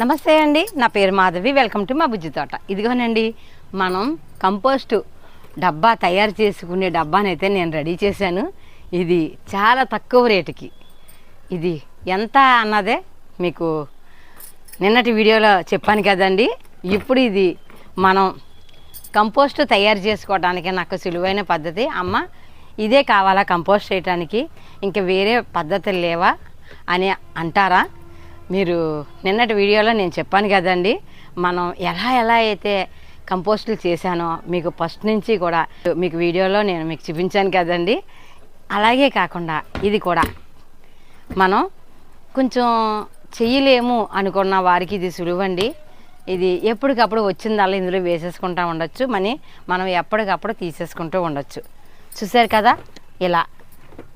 నమస్తే అండి నా పేరు మాధవి వెల్కమ్ టు మా బుజ్జి తోట. ఇదిగోనండి మనం కంపోస్ట్ డబ్బా తయారు చేసుకునే డబ్బానైతే నేను రెడీ చేశాను. ఇది చాలా తక్కువ రేటుకి. ఇది ఎంత అన్నదే మీకు నిన్నటి వీడియోలో చెప్పాను కదండి. ఇప్పుడు ఇది మనం కంపోస్ట్ తయారు చేసుకోవడానికి నాకు సులువైన పద్ధతి. అమ్మ ఇదే కావాలా కంపోస్ట్ చేయడానికి ఇంకా వేరే పద్ధతులు లేవా? అని అంటారా? మీరు నిన్నటి వీడియోలో నేను చెప్పాను కదండి మనం ఎలా ఎలా అయితే కంపోస్టులు చేశానో మీకు ఫస్ట్ నుంచి కూడా మీకు వీడియోలో నేను మీకు చూపించాను కదండి. అలాగే కాకుండా ఇది కూడా మనం కొంచెం చెయ్యలేము అనుకున్న వారికి ఇది సులువండి. ఇది ఎప్పటికప్పుడు వచ్చిందల్లా ఇందులో వేసేసుకుంటూ ఉండొచ్చు మనీ మనం ఎప్పటికప్పుడు తీసేసుకుంటూ ఉండొచ్చు. చూశారు కదా? ఇలా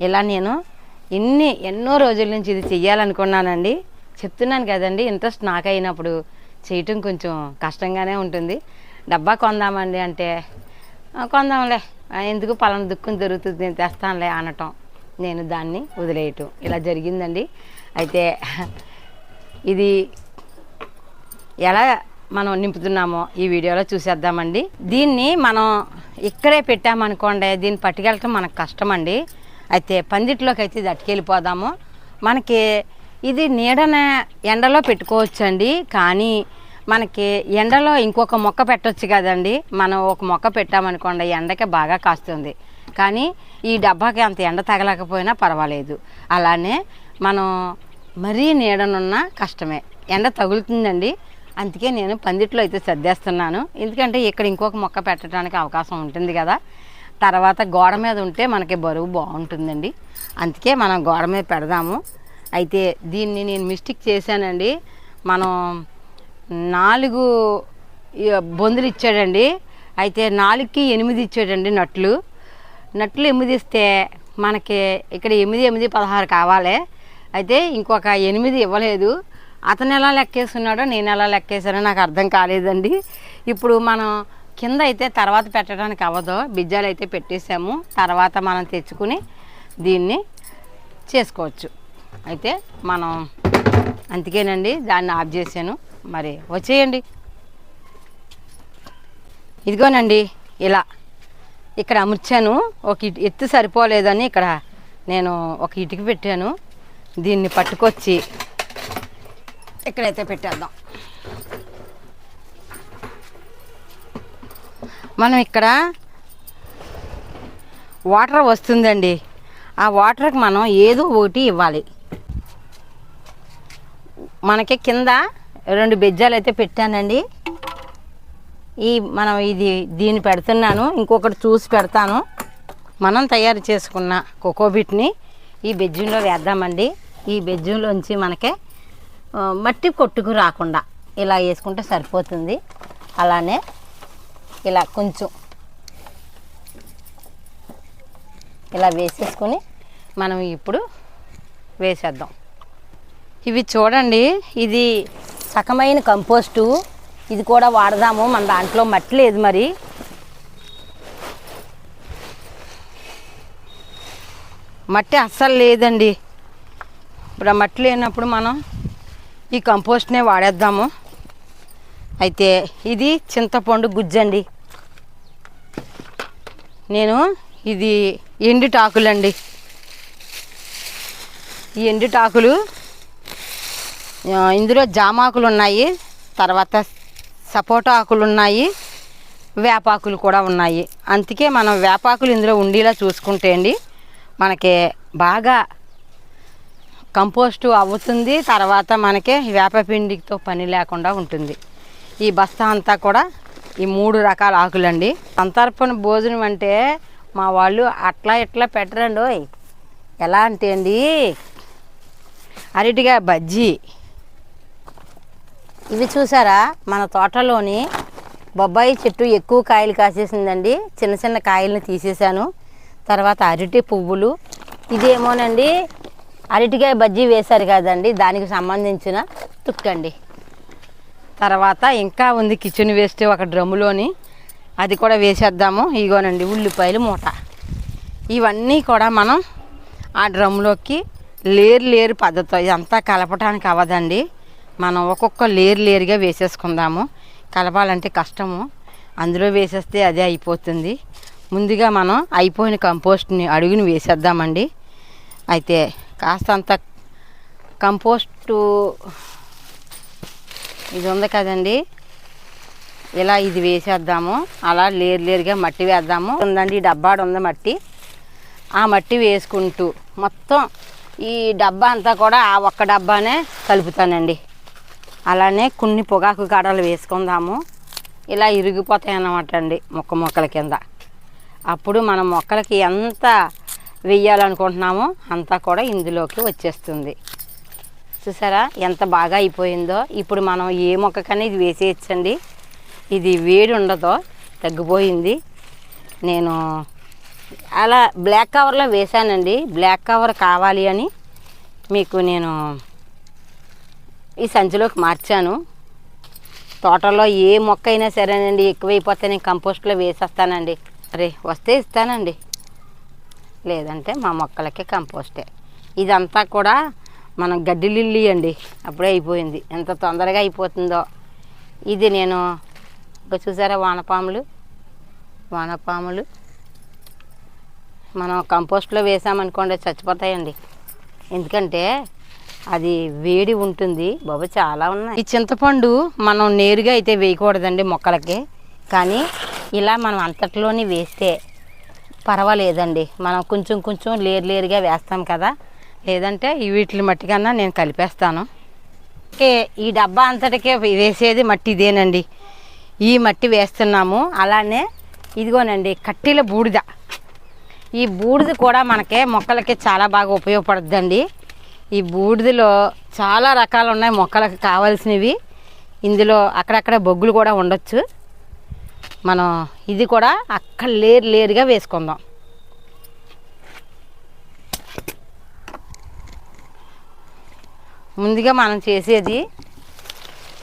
ఇలా నేను ఎన్ని ఎన్నో రోజుల నుంచి ఇది చెయ్యాలనుకున్నానండి. చెప్తున్నాను కదండి ఇంట్రెస్ట్ నాకైనప్పుడు అయినప్పుడు చేయటం కొంచెం కష్టంగానే ఉంటుంది. డబ్బా కొందామండి అంటే కొందాంలే ఎందుకు పలానా దుక్కుని దొరుకుతుంది నేను తెస్తానులే అనటం. నేను దాన్ని వదిలేయటం. ఇలా జరిగిందండి. అయితే ఇది ఎలా మనం నింపుతున్నామో ఈ వీడియోలో చూసేద్దామండి. దీన్ని మనం ఇక్కడే పెట్టామనుకోండి దీన్ని పట్టుకెళ్ళటం మనకు కష్టం అండి అయితే పందిట్లోకి అయితే ఇది అట్టుకెళ్ళిపోదాము మనకి ఇది నీడన ఎండలో పెట్టుకోవచ్చండి. కానీ మనకి ఎండలో ఇంకొక మొక్క పెట్టవచ్చు కదండి. మనం ఒక మొక్క పెట్టామనుకోండి ఎండకి బాగా కాస్తుంది. కానీ ఈ డబ్బాకి అంత ఎండ తగలకపోయినా పర్వాలేదు. అలానే మనం మరీ నీడనున్న కష్టమే. ఎండ తగులుతుందండి. అందుకే నేను పందిట్లో అయితే సర్దేస్తున్నాను. ఎందుకంటే ఇక్కడ ఇంకొక మొక్క పెట్టడానికి అవకాశం ఉంటుంది కదా. తర్వాత గోడ మీద ఉంటే మనకి బరువు బాగుంటుందండి. అందుకే మనం గోడ మీద పెడదాము. అయితే దీన్ని నేను మిస్టేక్ చేశానండి. మనం నాలుగు బొందులు ఇచ్చాడండి. అయితే నాలుగుకి ఎనిమిది ఇచ్చాడండి నట్లు. నట్లు ఎనిమిది ఇస్తే మనకి ఇక్కడ ఎనిమిది ఎనిమిది పదహారు కావాలి. అయితే ఇంకొక ఎనిమిది ఇవ్వలేదు. అతను ఎలా లెక్కేస్తున్నాడో నేను ఎలా లెక్కేసానో నాకు అర్థం కాలేదండి. ఇప్పుడు మనం కింద అయితే తర్వాత పెట్టడానికి అవ్వదు. బిజ్జాలు అయితే పెట్టేసాము తర్వాత మనం తెచ్చుకుని దీన్ని చేసుకోవచ్చు. అయితే మనం అందుకేనండి దాన్ని ఆఫ్ చేశాను. మరి వచ్చేయండి. ఇదిగోనండి ఇలా ఇక్కడ అమర్చాను. ఒక ఇటు ఎత్తు సరిపోలేదని ఇక్కడ నేను ఒక ఇటుక పెట్టాను. దీన్ని పట్టుకొచ్చి ఇక్కడైతే పెట్టేద్దాం. మనం ఇక్కడ వాటర్ వస్తుందండి. ఆ వాటర్కి మనం ఏదో ఒకటి ఇవ్వాలి. మనకి కింద రెండు బెజ్జాలు అయితే పెట్టానండి. ఈ మనం ఇది దీన్ని పెడుతున్నాను ఇంకొకటి చూసి పెడతాను. మనం తయారు చేసుకున్న కోకోబిట్ని ఈ బెజ్జంలో వేద్దామండి. ఈ బెజ్జంలోంచి మనకి మట్టి కొట్టుకు రాకుండా ఇలా వేసుకుంటే సరిపోతుంది. అలానే ఇలా కొంచెం ఇలా వేసేసుకొని మనం ఇప్పుడు వేసేద్దాం. ఇవి చూడండి ఇది సకమైన కంపోస్టు. ఇది కూడా వాడదాము మన దాంట్లో మట్టి లేదు మరి. మట్టి అస్సలు లేదండి. ఇప్పుడు ఆ మట్టి లేనప్పుడు మనం ఈ కంపోస్ట్నే వాడేద్దాము. అయితే ఇది చింతపండు గుజ్జండి. నేను ఇది ఎండుటాకులండి. ఈ ఎండుటాకులు ఇందులో జామాకులు ఉన్నాయి తర్వాత సపోటా ఆకులు ఉన్నాయి వేపాకులు కూడా ఉన్నాయి. అందుకే మనం వేపాకులు ఇందులో ఉండేలా చూసుకుంటే అండి మనకి బాగా కంపోస్టు అవుతుంది తర్వాత మనకి వేపపిండితో పని లేకుండా ఉంటుంది. ఈ బస్తా అంతా కూడా ఈ మూడు రకాల ఆకులండి. సంతర్పణ భోజనం అంటే మా వాళ్ళు అట్లా ఇట్లా పెట్టరండి ఓయ్ ఎలా అంటే అండి అరటిగా బజ్జీ. ఇవి చూసారా? మన తోటలోని బొబ్బాయి చెట్టు ఎక్కువ కాయలు కాసేసిందండి. చిన్న చిన్న కాయలను తీసేసాను తర్వాత అరటి పువ్వులు. ఇదేమోనండి అరటికాయ బజ్జీ వేశారు కదండి దానికి సంబంధించిన తుక్కండి. తర్వాత ఇంకా ఉంది కిచెన్ వేస్ట్ ఒక డ్రమ్ములోని. అది కూడా వేసేద్దాము. ఇగోనండి ఉల్లిపాయలు మూట. ఇవన్నీ కూడా మనం ఆ డ్రమ్లోకి లేరు లేరు పద్ధతి. ఇదంతా కలపటానికి అవ్వదండి. మనం ఒక్కొక్క లేరు లేరుగా వేసేసుకుందాము. కలపాలంటే కష్టము. అందులో వేసేస్తే అదే అయిపోతుంది. ముందుగా మనం అయిపోయిన కంపోస్ట్ని అడుగుని వేసేద్దామండి. అయితే కాస్తంత కంపోస్టు ఇది ఉంది కదండి. ఇలా ఇది వేసేద్దాము. అలా లేరు లేరుగా మట్టి వేద్దాము. ఉందండి ఈ డబ్బాడు ఉంది మట్టి. ఆ మట్టి వేసుకుంటూ మొత్తం ఈ డబ్బా అంతా కూడా ఆ ఒక్క డబ్బానే కలుపుతానండి. అలానే కొన్ని పొగాకు గాడలు వేసుకుందాము. ఇలా ఇరిగిపోతాయి అన్నమాట అండి మొక్క మొక్కల కింద. అప్పుడు మన మొక్కలకి ఎంత వెయ్యాలనుకుంటున్నామో అంతా కూడా ఇందులోకి వచ్చేస్తుంది. చూసారా ఎంత బాగా అయిపోయిందో? ఇప్పుడు మనం ఏ మొక్కకైనా ఇది వేసేయచ్చండి? ఇది వేడి ఉండదో తగ్గిపోయింది. నేను అలా బ్లాక్ కవర్లో వేశానండి. బ్లాక్ కవర్ కావాలి అని మీకు నేను ఈ సంచిలోకి మార్చాను. తోటలో ఏ మొక్క అయినా సరేనండి ఎక్కువైపోతే నేను కంపోస్ట్లో వేసేస్తానండి. రే వస్తే ఇస్తానండి. లేదంటే మా మొక్కలకే కంపోస్టే. ఇదంతా కూడా మనం గడ్డి లిల్లీ అండి. అప్పుడే అయిపోయింది. ఎంత తొందరగా అయిపోతుందో. ఇది నేను ఇంకా చూసారా వానపాములు? వానపాములు. మనం కంపోస్ట్లో వేసామనుకోండి చచ్చిపోతాయండి. ఎందుకంటే అది వేడి ఉంటుంది. బాబు చాలా ఉన్నాయి. ఈ చింతపండు మనం నేరుగా అయితే వేయకూడదండి మొక్కలకి. కానీ ఇలా మనం అంతట్లోనే వేస్తే పర్వాలేదండి. మనం కొంచెం కొంచెం లేరు లేరుగా వేస్తాం కదా. లేదంటే వీటిని వీటి మట్టి కన్నా నేను కలిపేస్తాను. ఈ డబ్బా అంతటికే వేసేది మట్టి ఇదేనండి. ఈ మట్టి వేస్తున్నాము. అలానే ఇదిగోనండి కట్టెల బూడిద. ఈ బూడిద కూడా మనకి మొక్కలకి చాలా బాగా ఉపయోగపడుతుందండి ఈ బూడిదలో చాలా రకాలు ఉన్నాయి మొక్కలకు కావాల్సినవి. ఇందులో అక్కడక్కడ బొగ్గులు కూడా ఉండొచ్చు. మనం ఇది కూడా అక్కడ లేరు లేరుగా వేసుకుందాం. ముందుగా మనం చేసేది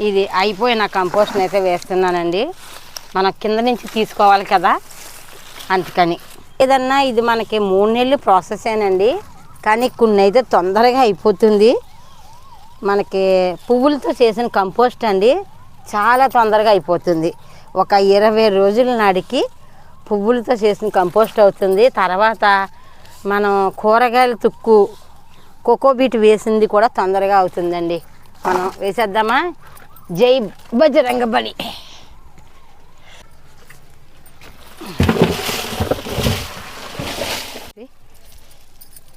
ఇది అయిపోయిన కంపోస్ట్ని అయితే వేస్తున్నానండి. మనం కింద నుంచి తీసుకోవాలి కదా. అందుకని. ఏదన్నా ఇది మనకి మూడు నెలలు ప్రాసెసేనండి. కానీ కొన్ని అయితే తొందరగా అయిపోతుంది. మనకి పువ్వులతో చేసిన కంపోస్ట్ అండి చాలా తొందరగా అయిపోతుంది. ఒక ఇరవై రోజుల నాడికి పువ్వులతో చేసిన కంపోస్ట్ అవుతుంది. తర్వాత మనం కూరగాయల తుక్కు కోకోబీట్ వేసింది కూడా తొందరగా అవుతుందండి. మనం వేసేద్దామా? జై బజరంగ బలి.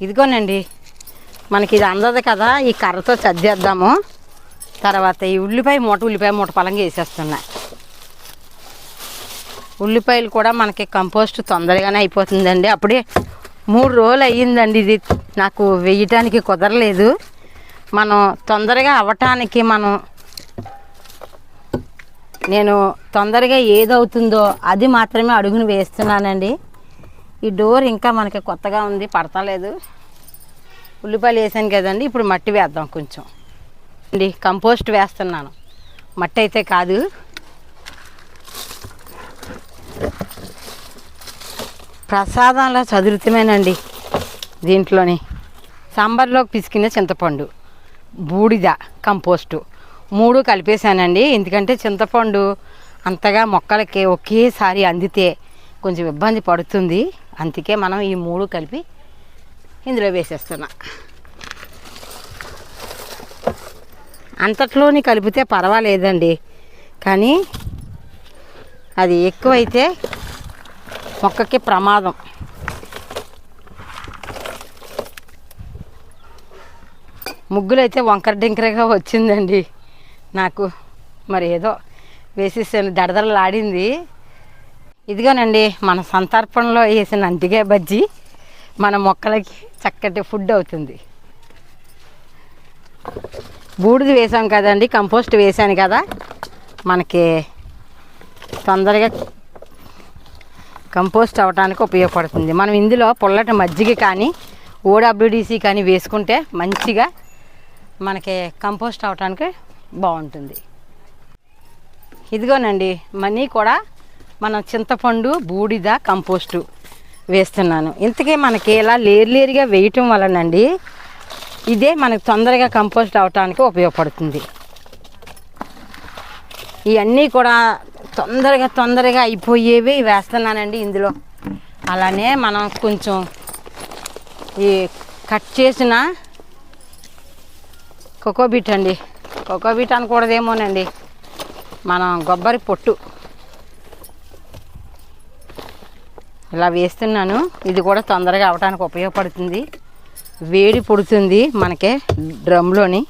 ఇదిగోనండి మనకి ఇది అందదు కదా ఈ కర్రతో చద్దేద్దాము తర్వాత ఈ ఉల్లిపాయ మూట ఉల్లిపాయ మూట పలంగా వేసేస్తున్నా. ఉల్లిపాయలు కూడా మనకి కంపోస్ట్ తొందరగానే అయిపోతుందండి. అప్పుడే మూడు రోజులు అయ్యిందండి ఇది. నాకు వేయటానికి కుదరలేదు. మనం తొందరగా అవ్వటానికి మనం నేను తొందరగా ఏదవుతుందో అది మాత్రమే అడుగును వేస్తున్నానండి. ఈ డోర్ ఇంకా మనకి కొత్తగా ఉంది పడతలేదు. ఉల్లిపాయలు వేసాను కదండి ఇప్పుడు మట్టి వేద్దాం కొంచెం. అండి కంపోస్ట్ వేస్తున్నాను. మట్టి అయితే కాదు. ప్రసాదంలో చదురుతమేనండి దీంట్లోని. సాంబార్లోకి పిసికిన చింతపండు బూడిద కంపోస్టు. మూడు కలిపేశానండి ఎందుకంటే చింతపండు అంతగా మొక్కలకి ఒకేసారి అందితే కొంచెం ఇబ్బంది పడుతుంది. అందుకే మనం ఈ మూడు కలిపి ఇందులో వేసేస్తున్నా. అంతట్లోని కలిపితే పర్వాలేదండి. కానీ అది ఎక్కువైతే మొక్కకి ప్రమాదం. ముగ్గులు అయితే వంకర డింకరగా వచ్చిందండి. నాకు మరి ఏదో వేసేసాను దడదడలాడింది. ఇదిగోనండి మన సంతర్పణలో వేసిన అంటిగే బజ్జీ మన మొక్కలకి చక్కటి ఫుడ్ అవుతుంది. బూడిద వేసాం కదండి కంపోస్ట్ వేసాను కదా మనకి తొందరగా కంపోస్ట్ అవ్వడానికి ఉపయోగపడుతుంది. మనం ఇందులో పుల్లటి మజ్జిగ కానీ ఓడబ్ల్యూడిసి కానీ వేసుకుంటే మంచిగా మనకి కంపోస్ట్ అవ్వటానికి బాగుంటుంది. ఇదిగోనండి మనీ కూడా మనం చింతపండు బూడిద కంపోస్టు వేస్తున్నాను. ఇంతకీ మనకి ఇలా లేరు లేరుగా వేయటం వలనండి ఇదే మనకు తొందరగా కంపోస్ట్ అవటానికి ఉపయోగపడుతుంది. ఇవన్నీ కూడా తొందరగా తొందరగా అయిపోయేవి వేస్తున్నానండి ఇందులో. అలానే మనం కొంచెం ఈ కట్ చేసిన కోకోబీట్ అండి. కోకోబీట్ అనకూడదేమోనండి. మనం కొబ్బరి పొట్టు ఇలా వేస్తున్నాను. ఇది కూడా తొందరగా అవడానికి ఉపయోగపడుతుంది. వేడి పుడుతుంది మనకే డ్రమ్లోని.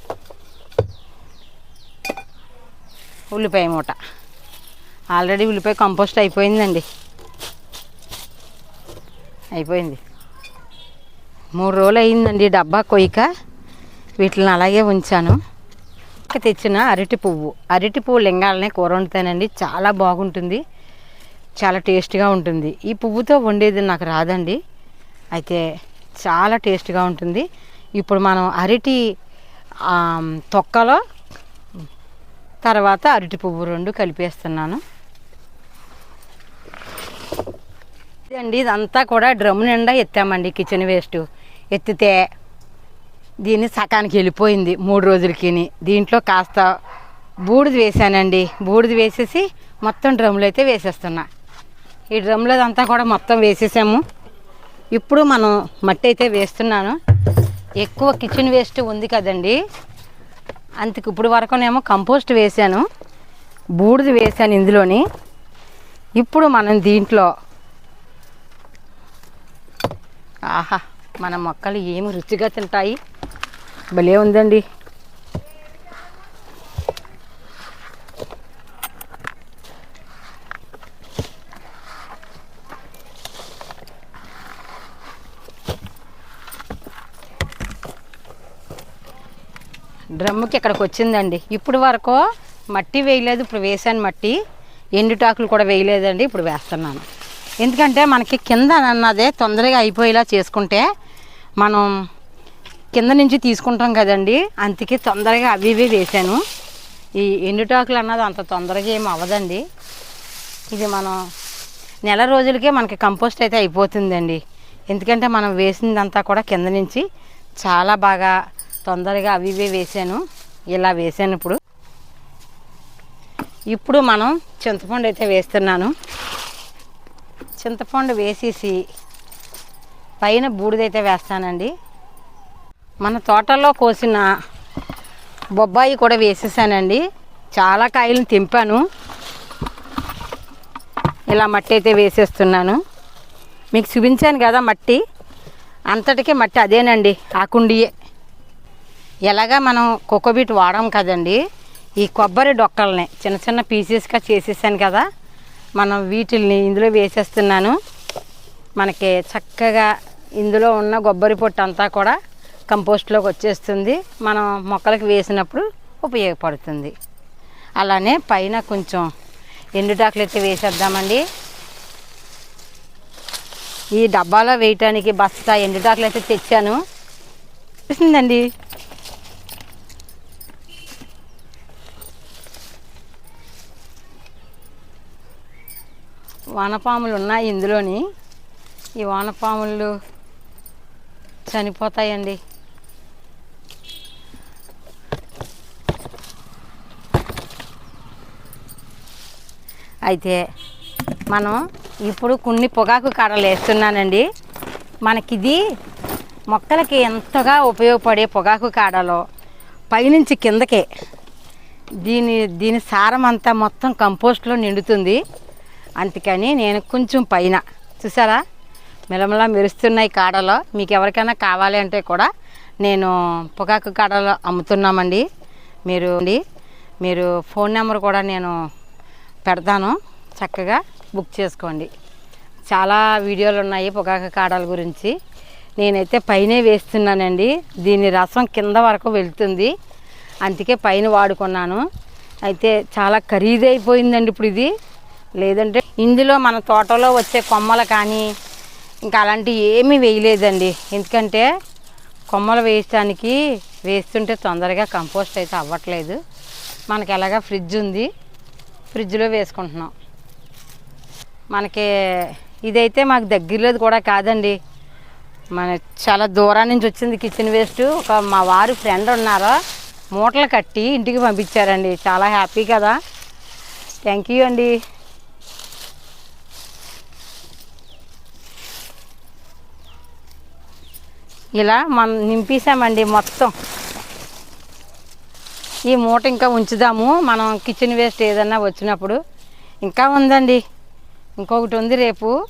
ఉల్లిపాయ మూట. ఆల్రెడీ ఉల్లిపాయ కంపోస్ట్ అయిపోయిందండి. అయిపోయింది. మూడు రోజులు అయిందండి డబ్బా కొయ్యక. వీటిని అలాగే ఉంచాను. ఇంకా తెచ్చిన అరటి పువ్వు. అరటి పువ్వు లింగాలనే కూర వండుతానండి. చాలా బాగుంటుంది. చాలా టేస్ట్గా ఉంటుంది. ఈ పువ్వుతో వండేది నాకు రాదండి. అయితే చాలా టేస్ట్గా ఉంటుంది. ఇప్పుడు మనం అరటి తొక్కలో తర్వాత అరటి పువ్వు రెండు కలిపేస్తున్నాను. ఇదండి ఇదంతా కూడా డ్రమ్ నిండా ఎత్తామండి కిచెన్ వేస్ట్. ఎత్తితే దీన్ని సకానికి వెళ్ళిపోయింది మూడు రోజులకి దీంట్లో కాస్త బూడిద వేసానండి బూడిద వేసేసి మొత్తం డ్రమ్లు అయితే వేసేస్తున్నా. ఈ డ్రమ్లో అంతా కూడా మొత్తం వేసేసాము. ఇప్పుడు మనం మట్టి అయితే వేస్తున్నాను. ఎక్కువ కిచెన్ వేస్ట్ ఉంది కదండి. అంతకు ఇప్పుడు వరకునేమో కంపోస్ట్ వేసాను. బూడిద వేసాను ఇందులోని. ఇప్పుడు మనం దీంట్లో ఆహా మన మొక్కలు ఏమి రుచిగా తింటాయి. భలే ఉందండి. డ్రమ్ముకి ఇక్కడికి వచ్చిందండి. ఇప్పుడు వరకు మట్టి వేయలేదు ఇప్పుడు వేసాను మట్టి. ఎండుటాకులు కూడా వేయలేదండి ఇప్పుడు వేస్తున్నాను. ఎందుకంటే మనకి కింద అన్నదే తొందరగా అయిపోయేలా చేసుకుంటే మనం కింద నుంచి తీసుకుంటాం కదండి అందుకే తొందరగా అవి ఇవి వేసాను ఈ ఎండుటాకులు అన్నది అంత తొందరగా ఏమి అవ్వదండి. ఇది మనం నెల రోజులకే మనకి కంపోస్ట్ అయితే అయిపోతుందండి. ఎందుకంటే మనం వేసిందంతా కూడా కింద నుంచి చాలా బాగా తొందరగా అవి ఇవే వేసాను. ఇలా వేసాను ఇప్పుడు. ఇప్పుడు మనం చింతపండు అయితే వేస్తున్నాను. చింతపండు వేసేసి పైన బూడిదైతే వేస్తానండి. మన తోటలో కోసిన బొబ్బాయి కూడా వేసేసానండి. చాలా కాయలను తెంపాను. ఇలా మట్టి అయితే వేసేస్తున్నాను. మీకు చూపించాను కదా మట్టి. అంతటికీ మట్టి అదేనండి. ఆ కుండియే ఎలాగా మనం కోకోబీట్ వాడాం కదండి ఈ కొబ్బరి డొక్కల్ని చిన్న చిన్న పీసెస్గా చేసేసాను కదా మనం వీటిల్ని ఇందులో వేసేస్తున్నాను. మనకి చక్కగా ఇందులో ఉన్న కొబ్బరి పొట్టు అంతా కూడా కంపోస్ట్లోకి వచ్చేస్తుంది. మనం మొక్కలకు వేసినప్పుడు ఉపయోగపడుతుంది. అలానే పైన కొంచెం ఎండుటాకులు అయితే వేసేద్దామండి. ఈ డబ్బాలో వేయటానికి బస్తా ఎండుటాకులు అయితే తెచ్చాను. తెలిసిందండి వానపాములు ఉన్నాయి ఇందులోని. ఈ వానపాములు చనిపోతాయండి. అయితే మనం ఇప్పుడు కొన్ని పొగాకు కాడలు వేస్తున్నానండి. మనకిది మొక్కలకి ఎంతగా ఉపయోగపడే పొగాకు కాడలో పైనుంచి కిందకే. దీని దీని సారం అంతా మొత్తం కంపోస్ట్లో నిండుతుంది. అందుకని నేను కొంచెం పైన. చూసారా? మెలమెల మెరుస్తున్నాయి కాడలో. మీకు ఎవరికైనా కావాలి అంటే కూడా నేను పొగాకు కాడలో అమ్ముతున్నామండి. మీరు మీరు ఫోన్ నెంబర్ కూడా నేను పెడతాను. చక్కగా బుక్ చేసుకోండి. చాలా వీడియోలు ఉన్నాయి పొగాకు కాడల గురించి. నేనైతే పైనే వేస్తున్నానండి. దీని రసం కింద వరకు వెళ్తుంది. అందుకే పైన వాడుకున్నాను. అయితే చాలా ఖరీదైపోయిందండి ఇప్పుడు ఇది. లేదంటే ఇందులో మన తోటలో వచ్చే కొమ్మలు కానీ ఇంకా అలాంటివి ఏమీ వేయలేదండి. ఎందుకంటే కొమ్మలు వేయటానికి వేస్తుంటే తొందరగా కంపోస్ట్ అయితే అవ్వట్లేదు. మనకి ఎలాగా ఫ్రిడ్జ్ ఉంది ఫ్రిడ్జ్లో వేసుకుంటున్నాం. మనకి ఇదైతే మాకు దగ్గరలోది కూడా కాదండి. మన చాలా దూరం నుంచి వచ్చింది కిచెన్ వేస్ట్ ఒక మా వారు ఫ్రెండ్ ఉన్నారు మూటలు కట్టి ఇంటికి పంపించారండి. చాలా హ్యాపీ కదా. థ్యాంక్ యూ అండి. ఇలా మనం నింపేసామండి మొత్తం. ఈ మూట ఇంకా ఉంచుదాము. మనం కిచెన్ వేస్ట్ ఏదన్నా వచ్చినప్పుడు. ఇంకా ఉందండి. ఇంకొకటి ఉంది రేపు.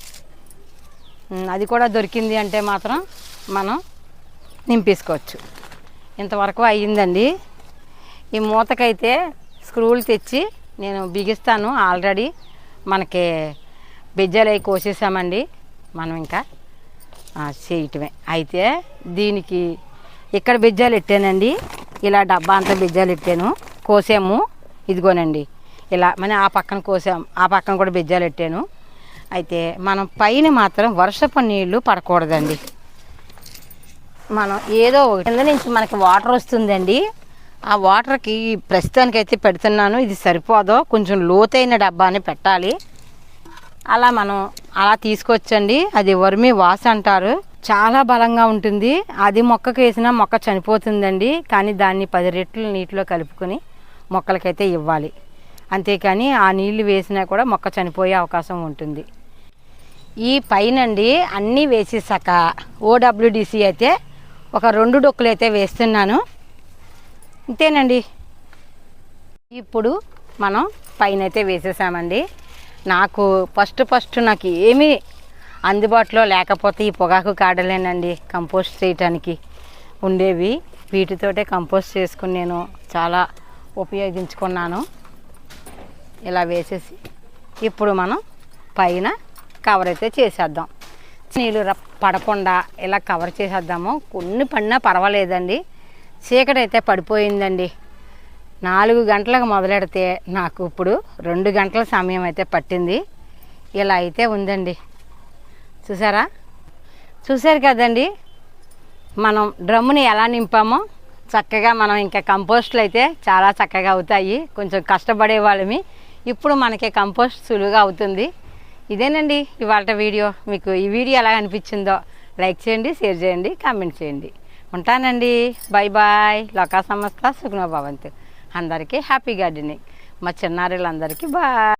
అది కూడా దొరికింది అంటే మాత్రం మనం నింపేసుకోవచ్చు. ఇంతవరకు అయ్యిందండి. ఈ మూతకైతే స్క్రూలు తెచ్చి నేను బిగిస్తాను. ఆల్రెడీ మనకి బెజ్జలు అవి కోసేసామండి. మనం ఇంకా చేయటమే. అయితే దీనికి ఇక్కడ బిజ్జాలు పెట్టానండి ఇలా డబ్బా అంతా బిజ్జాలు పెట్టాను కోసాము. ఇదిగోనండి. ఇలా మన ఆ పక్కన కోసాం ఆ పక్కన కూడా బిజ్జాలు పెట్టాను అయితే మనం పైన మాత్రం వర్షపు నీళ్ళు పడకూడదండి. మనం ఏదో ఒకటి కింద నుంచి మనకి వాటర్ వస్తుందండి. ఆ వాటర్కి ప్రస్తుతానికి అయితే పెడుతున్నాను. ఇది సరిపోదో కొంచెం లోతైన డబ్బాని పెట్టాలి. అలా మనం అలా తీసుకొచ్చండి. అది వర్మి వాస అంటారు. చాలా బలంగా ఉంటుంది. అది మొక్కకు వేసినా మొక్క చనిపోతుందండి. కానీ దాన్ని పది రెట్లు నీటిలో కలుపుకొని మొక్కలకైతే ఇవ్వాలి. అంతేకాని ఆ నీళ్ళు వేసినా కూడా మొక్క చనిపోయే అవకాశం ఉంటుంది. ఈ పైనండి అన్నీ వేసేసాక ఓడబ్ల్యూడిసి అయితే ఒక రెండు డొక్కులు అయితే వేస్తున్నాను. ఇంతేనండి. ఇప్పుడు మనం పైన అయితే వేసేసామండి. నాకు ఫస్ట్ ఫస్ట్ నాకు ఏమీ అందుబాటులో లేకపోతే ఈ పొగాకు కాడలేనండి. కంపోస్ట్ చేయటానికి ఉండేవి. వీటితోటే కంపోస్ట్ చేసుకుని నేను చాలా ఉపయోగించుకున్నాను. ఇలా వేసేసి ఇప్పుడు మనం పైన కవర్ అయితే చేసేద్దాం. నీళ్ళు ర- పడకుండా ఇలా కవర్ చేసేద్దాము కొన్ని పడినా పర్వాలేదండి. చీకటి అయితే పడిపోయిందండి. నాలుగు గంటలకు మొదలెడితే నాకు ఇప్పుడు రెండు గంటల సమయం అయితే పట్టింది. ఇలా అయితే ఉందండి. చూసారా? చూసారు కదండి? మనం డ్రమ్ముని ఎలా నింపామో చక్కగా మనం ఇంకా కంపోస్ట్లు అయితే చాలా చక్కగా అవుతాయి. కొంచెం కష్టపడే వాళ్ళమి. ఇప్పుడు మనకి కంపోస్ట్ సులువుగా అవుతుంది. ఇదేనండి ఇవాళ వీడియో. మీకు ఈ వీడియో ఎలా అనిపించిందో లైక్ చేయండి షేర్ చేయండి కామెంట్ చేయండి. ఉంటానండి. బాయ్ బాయ్ లోకా సంస్థ సుఖనో భవంతు. అందరికీ హ్యాపీ గార్డెనింగ్. మా చిన్నారులందరికీ బాయ్.